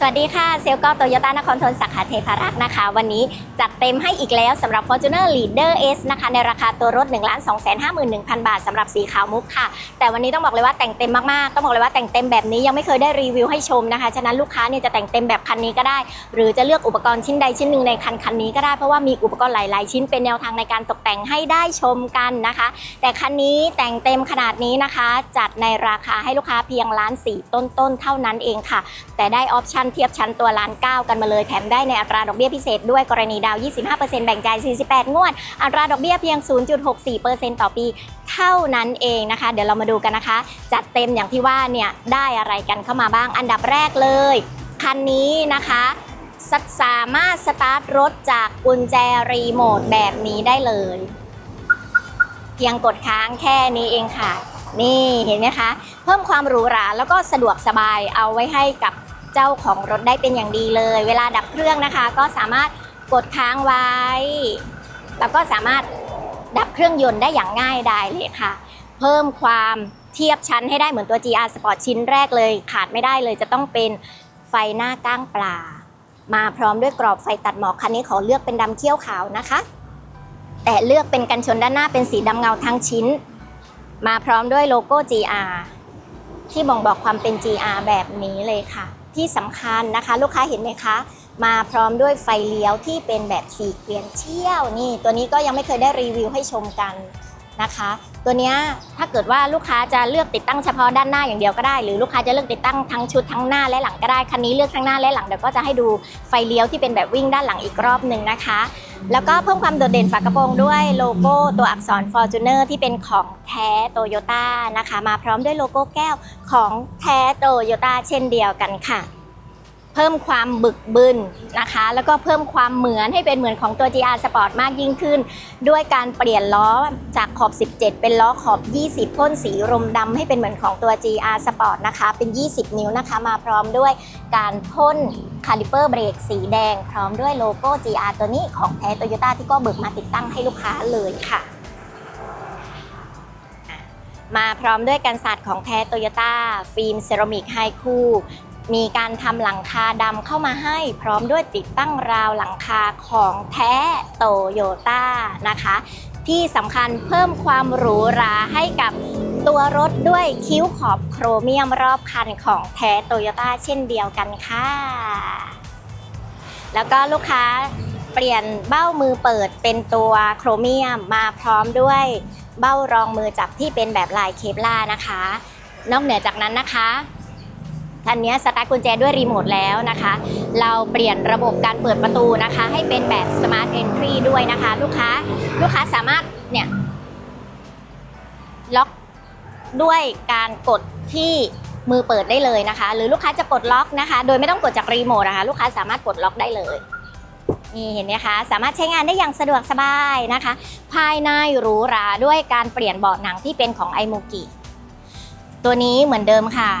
สวัสดีค่ะ เซลก็โตโยต้านครทนสาขาเทพารักษ์นะคะ วันนี้จัดเต็มให้อีกแล้วสำหรับ Fortuner Leader S นะคะ ในราคาตัวรถ 1 2 5 1 0 0 0 บาทสำหรับสีขาวมุกค่ะ แต่วันนี้ต้องบอกเลยว่าแต่งเต็มมากๆ ต้องบอกเลยว่าแต่งเต็มแบบนี้ยังไม่เคยได้รีวิวให้ชมนะคะ ฉะนั้นลูกค้าเนี่ยจะแต่งเต็มแบบคันนี้ก็ได้ หรือจะเลือกอุปกรณ์ชิ้นใดชิ้นหนึ่งในคันคันนี้ก็ได้เพราะว่ามีอุปกรณ์หลาย ๆ ชิ้นเป็นแนวทางในการตกแต่งให้ได้ชมกันนะคะ แต่คันนี้แต่งเต็มขนาดนี้นะคะ จัดในราคาให้ลูกค้าเพียงล้านสี่ต้นๆเท่านั้นเองค่ะ แต่ได้ออปชั่นเทียบชั้นตัวล้านเก้ากันมาเลยแถมได้ในอัตราดอกเบี้ยพิเศษด้วยกรณีดาว 25%แบ่งจ่าย 48 งวด อัตราดอกเบี้ยเพียง 0.64%ต่อปีเท่านั้นเองนะคะ เดี๋ยวเรามาดูกันนะคะ จัดเต็มอย่างที่ว่าเนี่ยได้อะไรกันเข้ามาบ้าง อันดับแรกเลย คันนี้นะคะสสามารถสตาร์ทรถจากกุญแจรีโมทแบบนี้ได้เลย เพียงกดค้างแค่นี้เองค่ะ นี่เห็นไหมคะ เพิ่มความหรูหราแล้วก็สะดวกสบายเอาไว้ให้กับ เจ้าของรถได้เป็นอย่างดีเลย เวลาดับเครื่องนะคะ ก็สามารถกดค้างไว้ แล้วก็สามารถดับเครื่องยนต์ได้อย่างง่ายดายเลยค่ะ เพิ่มความเทียบชั้นให้ได้เหมือนตัว GR Sport ชิ้นแรกเลย ขาดไม่ได้เลยจะต้องเป็นไฟหน้าก้างปลา มาพร้อมด้วยกรอบไฟตัดหมอกคันนี้ขอเลือกเป็นดำเขี้ยวขาวนะคะ แต่เลือกเป็นกันชนด้านหน้าเป็นสีดำเงาทั้งชิ้น มาพร้อมด้วยโลโก้ GR ที่บ่งบอกความเป็น GR แบบนี้เลยค่ะ ที่สำคัญนะคะ ลูกค้าเห็นไหมคะ มาพร้อมด้วยไฟเลี้ยวที่เป็นแบบสีเกลียนเชี่ยวนี่ ตัวนี้ก็ยังไม่เคยได้รีวิวให้ชมกันนะคะ ตัวนี้ถ้าเกิดว่าลูกค้าจะเลือกติดตั้งเฉพาะด้านหน้าอย่างเดียวก็ได้ หรือลูกค้าจะเลือกติดตั้งทั้งชุดทั้งหน้าและหลังก็ได้คันนี้เลือกทั้งหน้าและหลังเดี๋ยวก็จะให้ดูไฟเลี้ยวที่เป็นแบบวิ่งด้านหลังอีกรอบหนึ่งนะคะ แล้วก็เพิ่มความโดดเด่นฝากระโปรงด้วยโลโก้ตัวอักษร Fortuner ที่เป็นของแท้โตโยต้านะคะ มาพร้อมด้วยโลโก้แก้วของแท้โตโยต้าเช่นเดียวกันค่ะ เพิ่มความบึกบึนนะคะ แล้วก็เพิ่มความเหมือนให้เป็นเหมือนของตัว GR Sport มากยิ่งขึ้น ด้วยการเปลี่ยนล้อจากขอบ 17 เป็นล้อขอบ 20 พ่นสีรมดำให้เป็นเหมือนของตัว GR Sport นะคะ เป็น 20 นิ้วนะคะ มาพร้อมด้วยการพ่นคาลิเปอร์เบรกสีแดง พร้อมด้วยโลโก้ GR ตัวนี้ของแท้โตโยต้าที่ก็เบิกมาติดตั้งให้ลูกค้าเลยค่ะมาพร้อมด้วยกันศาสตร์ของแท้โตโยต้าฟิล์มเซรามิกไฮคู มีการทำหลังคาดำเข้ามาให้พร้อมด้วยติดตั้งราวหลังคาของแท้โตโยต้านะคะ ที่สำคัญเพิ่มความหรูหราให้กับตัวรถด้วยคิ้วขอบโครเมียมรอบคันของแท้โตโยต้าเช่นเดียวกันค่ะ แล้วก็ลูกค้าเปลี่ยนเบ้ามือเปิดเป็นตัวโครเมียมมาพร้อมด้วยเบ้ารองมือจับที่เป็นแบบลายเคปล่านะคะ นอกเหนือจากนั้นนะคะ คันนี้สตาร์ทกุญแจด้วยรีโมทแล้วนะคะ เราเปลี่ยนระบบการเปิดประตูนะคะ ให้เป็นแบบ Smart Entry ด้วยนะคะ ลูกค้าลูกค้าสามารถเนี่ยล็อกด้วยการกดที่มือเปิดได้เลยนะคะ หรือลูกค้าจะปลดล็อกนะคะ โดยไม่ต้องกดจากรีโมทนะคะ ลูกค้าสามารถปลดล็อกได้เลยนี่เห็นไหมคะ สามารถใช้งานได้อย่างสะดวกสบายนะคะ ภายในหรูหราด้วยการเปลี่ยนเบาะหนังที่เป็นของไอโมกิตัวนี้เหมือนเดิมค่ะ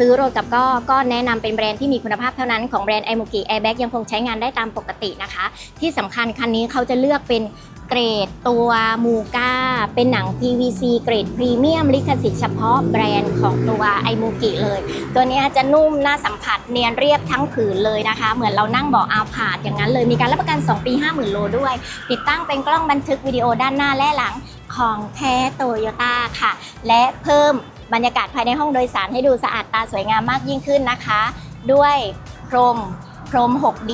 ซื้อรถกับก็ก็แนะนำเป็นแบรนด์ที่มีคุณภาพเท่านั้นของแบรนด์ไอโมกิแอร์แบ็กยังคงใช้งานได้ตามปกตินะคะ ที่สำคัญคันนี้เขาจะเลือกเป็นเกรดตัวมูก้าเป็นหนัง PVC เกรดพรีเมียมลิขสิทธิ์เฉพาะแบรนด์ของตัวไอมูกิเลย ตัวนี้จะนุ่มน่าสัมผัสเนียนเรียบทั้งผืนเลยนะคะ เหมือนเรานั่งเบาะอาพาดอย่างนั้นเลยมีการรับประกัน 2 ปี 50,000 โลด้วย ติดตั้งเป็นกล้องบันทึกวิดีโอด้านหน้าและหลังของแท้โตโยต้าค่ะ และเพิ่ม บรรยากาศภายในห้องโดยสารให้ดูสะอาดตาสวยงามมากยิ่งขึ้นนะคะ ด้วยพรมพรม 6D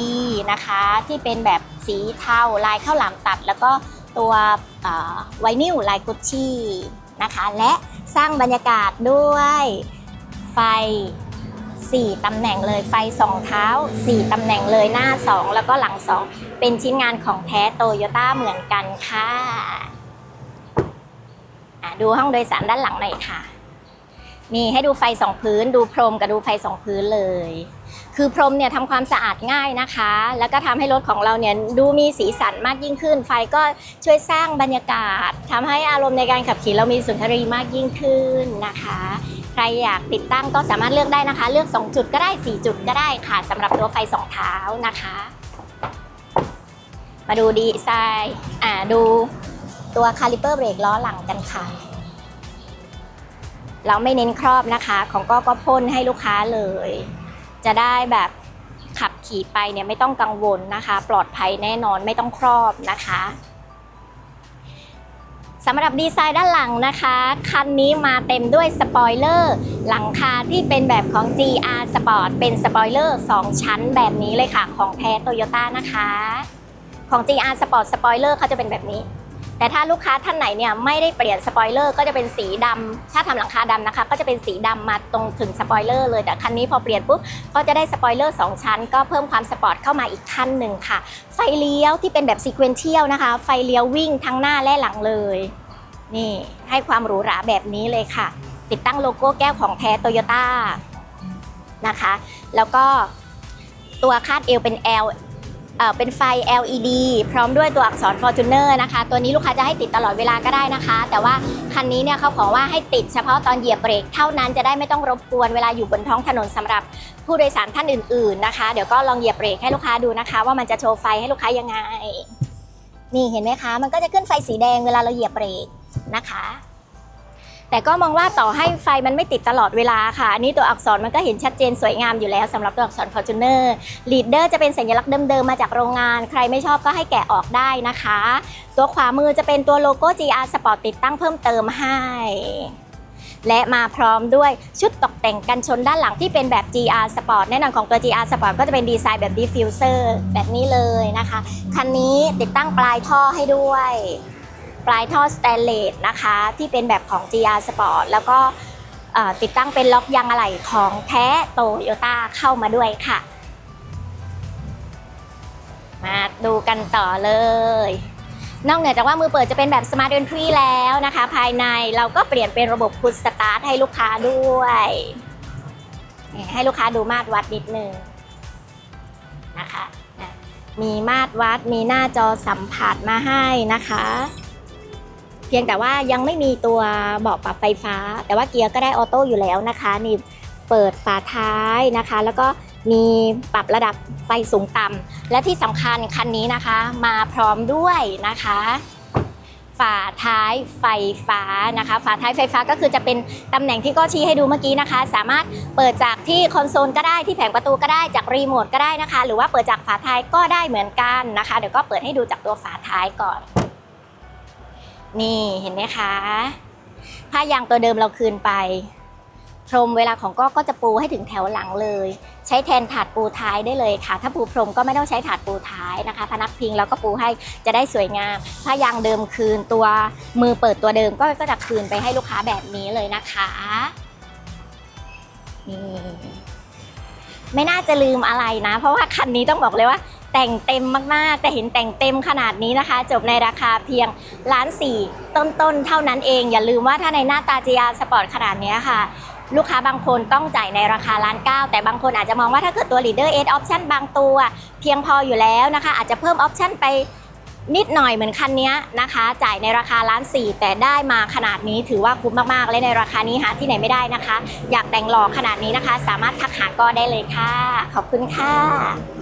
นะคะ ที่เป็นแบบสีเทาลายข้าวหลามตัด แล้วก็ตัวเอ่อไวนิลลายกุชชี่นะคะ และสร้างบรรยากาศด้วยไฟ 4 ตำแหน่งเลยไฟสองเท้า 4 ตำแหน่งเลยหน้า 2 แล้วก็หลัง 2 เป็นชิ้นงานของแท้โตโยต้าเหมือนกันค่ะ ดูห้องโดยสารด้านหลังหน่อยค่ะ นี่ให้ดูไฟสองพื้น ดูพรมกับดูไฟสองพื้นเลย คือพรมเนี่ยทำความสะอาดง่ายนะคะ แล้วก็ทำให้รถของเราเนี่ยดูมีสีสันมากยิ่งขึ้น ไฟก็ช่วยสร้างบรรยากาศทำให้อารมณ์ในการขับขี่เรามีสุนทรีมากยิ่งขึ้นนะคะ ใครอยากติดตั้งก็สามารถเลือกได้นะคะ เลือก 2 จุดก็ได้ 4 จุดก็ได้ค่ะสำหรับตัวไฟสองเท้านะคะ มาดูดีไซน์อ่าดูตัวคาลิเปอร์เบรกล้อหลังกันค่ะ เราไม่เน้นครอบนะคะ ของก็ก็พ่นให้ลูกค้าเลย จะได้แบบขับขี่ไปเนี่ยไม่ต้องกังวลนะคะ ปลอดภัยแน่นอนไม่ต้องครอบนะคะสำหรับดีไซน์ด้านหลังนะคะ คันนี้มาเต็มด้วยสปอยเลอร์หลังคาที่เป็นแบบของ GR Sport เป็นสปอยเลอร์2ชั้นแบบนี้เลยค่ะ ของแท้โตโยต้านะคะ ของ GR Sport สปอยเลอร์เขาจะเป็นแบบนี้ แต่ถ้าลูกค้าท่านไหนเนี่ยไม่ได้เปลี่ยนสปอยเลอร์ก็จะเป็นสีดำถ้าทำหลังคาดำนะคะ ก็จะเป็นสีดำมาตรงถึงสปอยเลอร์เลยแต่คันนี้พอเปลี่ยนปุ๊บก็จะได้สปอยเลอร์สองชั้น ก็เพิ่มความสปอร์ตเข้ามาอีกขั้นหนึ่งค่ะ ไฟเลี้ยวที่เป็นแบบซีเควนเทียลนะคะ ไฟเลี้ยววิ่งทั้งหน้าและหลังเลย นี่ให้ความหรูหราแบบนี้เลยค่ะ ติดตั้งโลโก้แก้วของแท้โตโยต้านะคะ แล้วก็ตัวคาดเอวเป็น L เป็นไฟ LED พร้อมด้วยตัวอักษร Fortuner นะคะ ตัวนี้ลูกค้าจะให้ติดตลอดเวลาก็ได้นะคะ แต่ว่าคันนี้เนี่ยเขาขอว่าให้ติดเฉพาะตอนเหยียบเบรกเท่านั้นจะได้ไม่ต้องรบกวนเวลาอยู่บนท้องถนนสำหรับผู้โดยสารท่านอื่น ๆนะคะ เดี๋ยวก็ลองเหยียบเบรกให้ลูกค้าดูนะคะ ว่ามันจะโชว์ไฟให้ลูกค้ายังไง นี่เห็นไหมคะ มันก็จะขึ้นไฟสีแดงเวลาเราเหยียบเบรกนะคะ แต่ก็มองว่าต่อให้ไฟมันไม่ติดตลอดเวลาค่ะ อันนี้ตัวอักษรมันก็เห็นชัดเจนสวยงามอยู่แล้วสำหรับตัวอักษร Fortuner Leader จะเป็นสัญลักษณ์เดิมๆมาจากโรงงาน ใครไม่ชอบก็ให้แกะออกได้นะคะ ตัวขวามือจะเป็นตัวโลโก้ GR Sport ติดตั้งเพิ่มเติมให้และมาพร้อมด้วยชุดตกแต่งกันชนด้านหลังที่เป็นแบบ GR Sport แน่นอนของตัว GR Sport ก็จะเป็นดีไซน์แบบ diffuser แบบนี้เลยนะคะ คันนี้ติดตั้งปลายท่อให้ด้วย ปลายท่อสแตนเลสนะคะ ที่เป็นแบบของ GR Sport แล้วก็ติดตั้งเป็นล็อกยางอะไหล่ของแท้โตโยต้าเข้ามาด้วยค่ะ มาดูกันต่อเลย นอกเหนือจากว่ามือเปิดจะเป็นแบบ Smart Entry แล้วนะคะ ภายในเราก็เปลี่ยนเป็นระบบ Push Start ให้ลูกค้าด้วย ให้ลูกค้าดูมาตรวัดนิดนึงนะคะมีมาตรวัดมีหน้าจอสัมผัสมาให้นะคะ เพียงแต่ว่ายังไม่มีตัวเบาะปรับไฟฟ้า แต่ว่าเกียร์ก็ได้ออโต้อยู่แล้วนะคะนี่เปิดฝาท้ายนะคะ แล้วก็มีปรับระดับไฟสูงต่ำและที่สำคัญคันนี้นะคะ มาพร้อมด้วยนะคะฝาท้ายไฟฟ้านะคะ ฝาท้ายไฟฟ้าก็คือจะเป็นตำแหน่งที่ก็ชี้ให้ดูเมื่อกี้นะคะ สามารถเปิดจากที่คอนโซลก็ได้ที่แผงประตูก็ได้จากรีโมทก็ได้นะคะ หรือว่าเปิดจากฝาท้ายก็ได้เหมือนกันนะคะ เดี๋ยวก็เปิดให้ดูจากตัวฝาท้ายก่อน นี่เห็นไหมคะผ้ายางตัวเดิมเราคืนไป พรมเวลาของก็ก็จะปูให้ถึงแถวหลังเลย ใช้แทนถาดปูท้ายได้เลยค่ะ ถ้าปูพรมก็ไม่ต้องใช้ถาดปูท้ายนะคะ พนักพิงแล้วก็ปูให้จะได้สวยงาม ผ้ายางเดิมคืนตัวมือเปิดตัวเดิมก็ก็จะคืนไปให้ลูกค้าแบบนี้เลยนะคะนี่ไม่น่าจะลืมอะไรนะ เพราะว่าคันนี้ต้องบอกเลยว่า แต่งเต็มมากๆ แต่เห็นแต่งเต็มขนาดนี้นะคะ จบในราคาเพียงล้านสี่ต้นๆ เท่านั้นเอง อย่าลืมว่าถ้าในหน้าตา GR Sport ขนาดนี้ค่ะ ลูกค้าบางคนต้องจ่ายในราคาล้านเก้าแต่บางคนอาจจะมองว่าถ้าเกิดตัว Leader 8 Option บางตัว เพียงพออยู่แล้วนะคะ อาจจะเพิ่ม Option ไปนิดหน่อยเหมือนคันนี้นะคะ จ่ายในราคาล้านสี่แต่ได้มาขนาดนี้ถือว่าคุ้มมากๆ และในราคานี้หาที่ไหนไม่ได้นะคะ อยากแต่งหล่อขนาดนี้นะคะ สามารถทักหาก็ได้เลยค่ะ ขอบคุณค่ะ